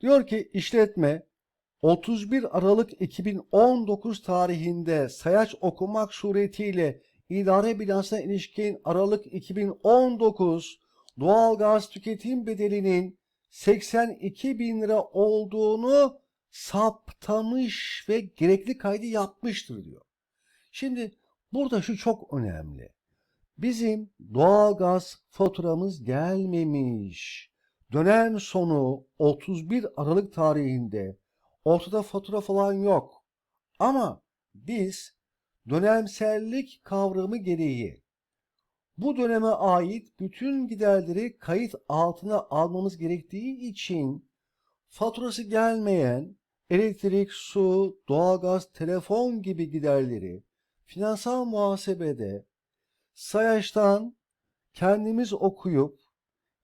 Diyor ki işletme 31 Aralık 2019 tarihinde sayaç okumak suretiyle idare bilansına ilişkin Aralık 2019 doğalgaz tüketim bedelinin 82 bin lira olduğunu saptamış ve gerekli kaydı yapmıştır diyor. Şimdi burada şu çok önemli. Bizim doğalgaz faturamız gelmemiş. Dönem sonu 31 Aralık tarihinde ortada fatura falan yok. Ama biz dönemsellik kavramı gereği bu döneme ait bütün giderleri kayıt altına almamız gerektiği için faturası gelmeyen elektrik, su, doğalgaz, telefon gibi giderleri finansal muhasebede sayaçtan kendimiz okuyup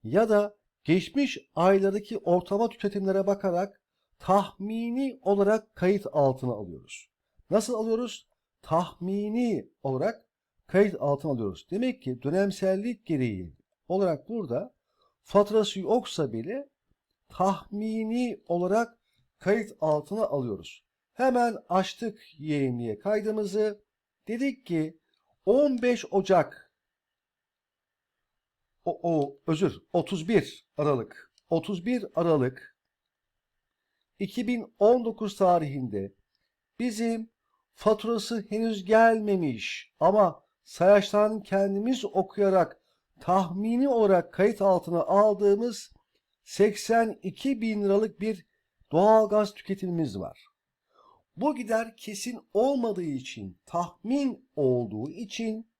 ya da geçmiş aylardaki ortalama tüketimlere bakarak tahmini olarak kayıt altına alıyoruz. Nasıl alıyoruz? Tahmini olarak kayıt altına alıyoruz. Demek ki dönemsellik gereği olarak burada faturası yoksa bile tahmini olarak kayıt altına alıyoruz. Hemen açtık yeğenliğe kaydımızı. Dedik ki 15 Ocak o, o özür 31 Aralık 31 Aralık 2019 tarihinde bizim faturası henüz gelmemiş ama sayaçtan kendimiz okuyarak tahmini olarak kayıt altına aldığımız 82 bin liralık bir doğalgaz tüketimimiz var. Bu gider kesin olmadığı için, tahmin olduğu için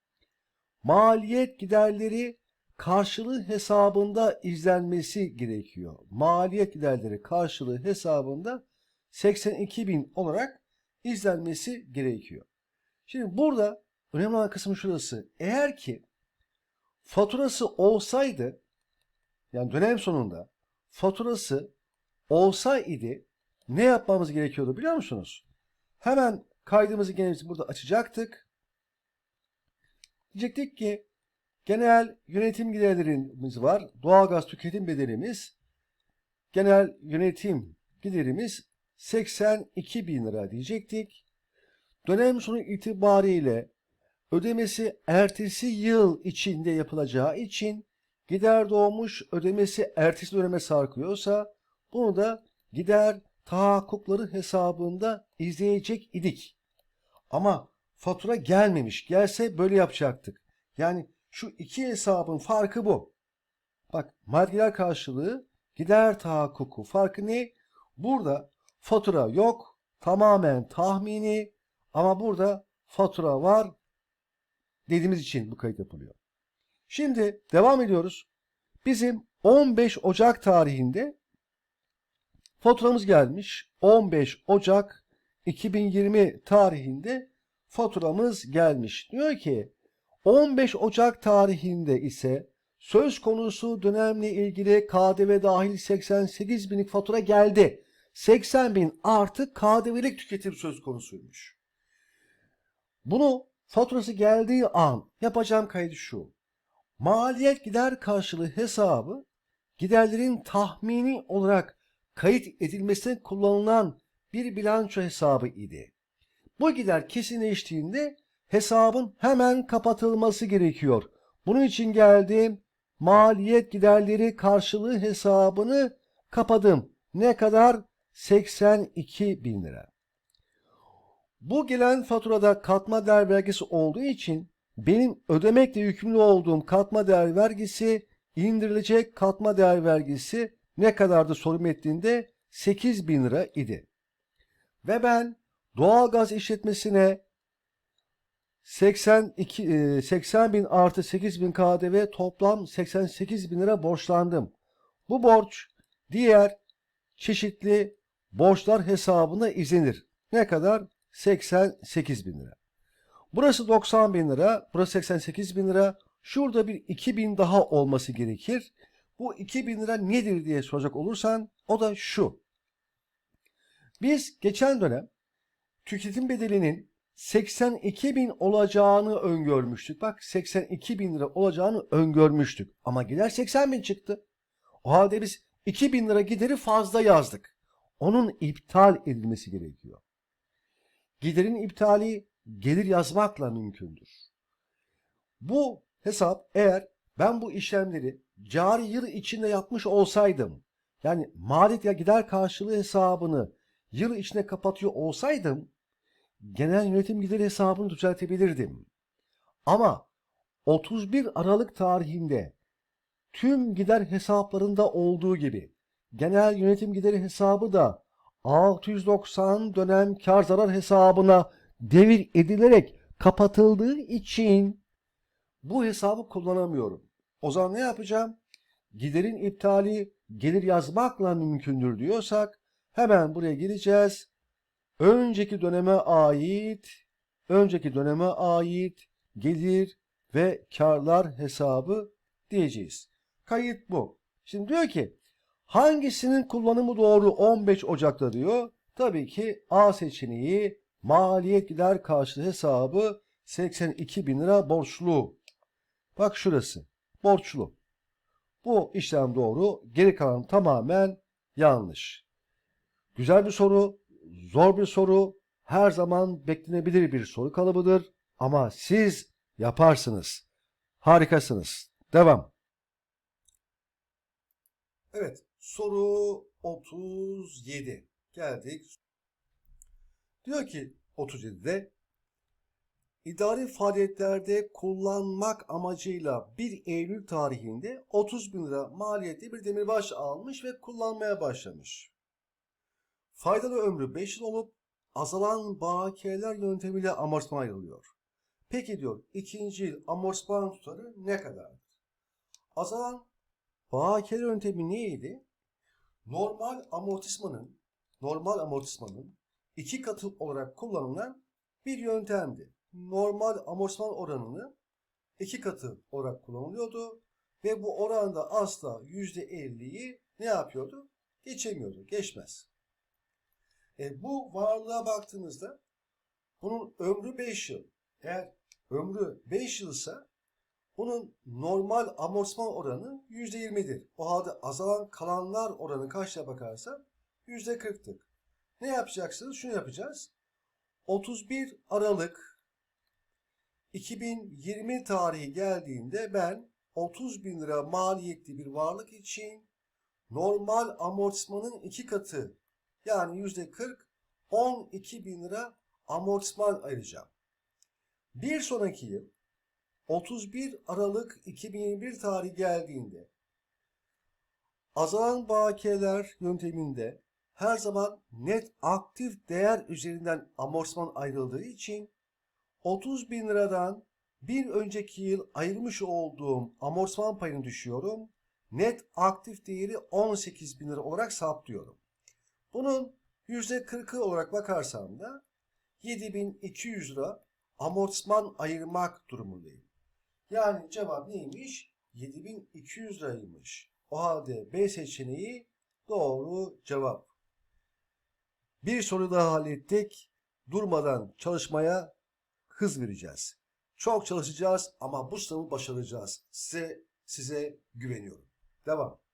maliyet giderleri karşılığı hesabında izlenmesi gerekiyor. Maliyet giderleri karşılığı hesabında 82 bin olarak izlenmesi gerekiyor. Şimdi burada önemli olan kısım şurası. Eğer ki faturası olsaydı yani dönem sonunda faturası olsaydı ne yapmamız gerekiyordu biliyor musunuz? Hemen kaydımızı gene burada açacaktık. Diyecektik ki genel yönetim giderlerimiz var. Doğalgaz tüketim bedelimiz. Genel yönetim giderimiz 82 bin lira diyecektik. Dönem sonu itibariyle ödemesi ertesi yıl içinde yapılacağı için gider doğmuş ödemesi ertesi döneme sarkıyorsa bunu da gider tahakkukları hesabında izleyecek idik. Ama fatura gelmemiş. Gelse böyle yapacaktık. Yani şu iki hesabın farkı bu. Bak maddeler karşılığı gider tahakkuku. Farkı ne? Burada fatura yok. Tamamen tahmini. Ama burada fatura var. Dediğimiz için bu kayıt yapılıyor. Şimdi devam ediyoruz. Bizim 15 Ocak tarihinde faturamız gelmiş. 15 Ocak 2020 tarihinde faturamız gelmiş. Diyor ki 15 Ocak tarihinde ise söz konusu dönemle ilgili KDV dahil 88 binlik fatura geldi. 80 bin artı KDV'lik tüketim söz konusuymuş. Bunu faturası geldiği an yapacağım kaydı şu. Maliyet gider karşılığı hesabı giderlerin tahmini olarak kayıt edilmesine kullanılan bir bilanço hesabı idi. Bu gider kesinleştiğinde hesabın hemen kapatılması gerekiyor. Bunun için geldim maliyet giderleri karşılığı hesabını kapadım. Ne kadar? 82 bin lira. Bu gelen faturada katma değer vergisi olduğu için benim ödemekle yükümlü olduğum katma değer vergisi indirilecek katma değer vergisi ne kadardı soru metninde 8 bin lira idi. Ve ben doğalgaz işletmesine 82, 80 bin artı 8 bin KDV toplam 88 bin lira borçlandım. Bu borç diğer çeşitli borçlar hesabına izlenir. Ne kadar? 88 bin lira. Burası 90 bin lira, burası 88 bin lira. Şurada bir 2 bin daha olması gerekir. Bu 2 bin lira nedir diye soracak olursan o da şu. Biz geçen dönem tüketim bedelinin 82 bin olacağını öngörmüştük. Bak 82 bin lira olacağını öngörmüştük. Ama gider 80 bin çıktı. O halde biz 2000 lira gideri fazla yazdık. Onun iptal edilmesi gerekiyor. Giderin iptali gelir yazmakla mümkündür. Bu hesap eğer ben bu işlemleri cari yıl içinde yapmış olsaydım, yani maliyet ya gider karşılığı hesabını yıl içinde kapatıyor olsaydım, genel yönetim gideri hesabını düzeltebilirdim. Ama 31 Aralık tarihinde tüm gider hesaplarında olduğu gibi genel yönetim gideri hesabı da 690 dönem kar zarar hesabına devir edilerek kapatıldığı için bu hesabı kullanamıyorum. O zaman ne yapacağım? Giderin iptali gelir yazmakla mümkündür diyorsak hemen buraya gireceğiz. Önceki döneme ait, önceki döneme ait gelir ve karlar hesabı diyeceğiz. Kayıt bu. Şimdi diyor ki hangisinin kullanımı doğru 15 Ocak'ta diyor. Tabii ki A seçeneği maliyet gider karşılığı hesabı 82 bin lira borçlu. Bak şurası borçlu. Bu işlem doğru. Geri kalan tamamen yanlış. Güzel bir soru, zor bir soru, her zaman beklenebilir bir soru kalıbıdır. Ama siz yaparsınız. Harikasınız. Devam. Evet, soru 37. Geldik. Diyor ki 37'de İdari faaliyetlerde kullanmak amacıyla 1 Eylül tarihinde 30 bin lira maliyetli bir demirbaş almış ve kullanmaya başlamış. Faydalı ömrü 5 yıl olup azalan bakiyeler yöntemiyle amortisman ayrılıyor. Peki diyor ikinci yıl amortisman tutarı ne kadardır? Azalan bakiyeler yöntemi neydi? Normal amortismanın normal amortismanın iki katı olarak kullanılan bir yöntemdi normal amortisman oranını iki katı olarak kullanılıyordu ve bu oranda asla %50'yi ne yapıyordu? Geçemiyordu, geçmez. E, bu varlığa baktığınızda bunun ömrü 5 yıl. Eğer ömrü 5 yılsa bunun normal amortisman oranı %20'dir. O halde azalan kalanlar oranı kaçta bakarsa %40'tık. Ne yapacaksınız? Şunu yapacağız. 31 Aralık 2020 tarihi geldiğinde ben 30 bin lira maliyetli bir varlık için normal amortismanın iki katı yani yüzde 40 12 bin lira amortisman ayıracağım. Bir sonraki yıl 31 Aralık 2021 tarihi geldiğinde azalan bakiyeler yönteminde her zaman net aktif değer üzerinden amortisman ayrıldığı için 30 bin liradan bir önceki yıl ayırmış olduğum amortisman payını düşüyorum. Net aktif değeri 18 bin lira olarak saptıyorum. Bunun %40'ı olarak bakarsam da 7200 lira amortisman ayırmak durumundayım. Yani cevap neymiş? 7200 liraymış. O halde B seçeneği doğru cevap. Bir soru daha hallettik. Durmadan çalışmaya hız vereceğiz. Çok çalışacağız ama bu sınavı başaracağız. Size size güveniyorum. Devam.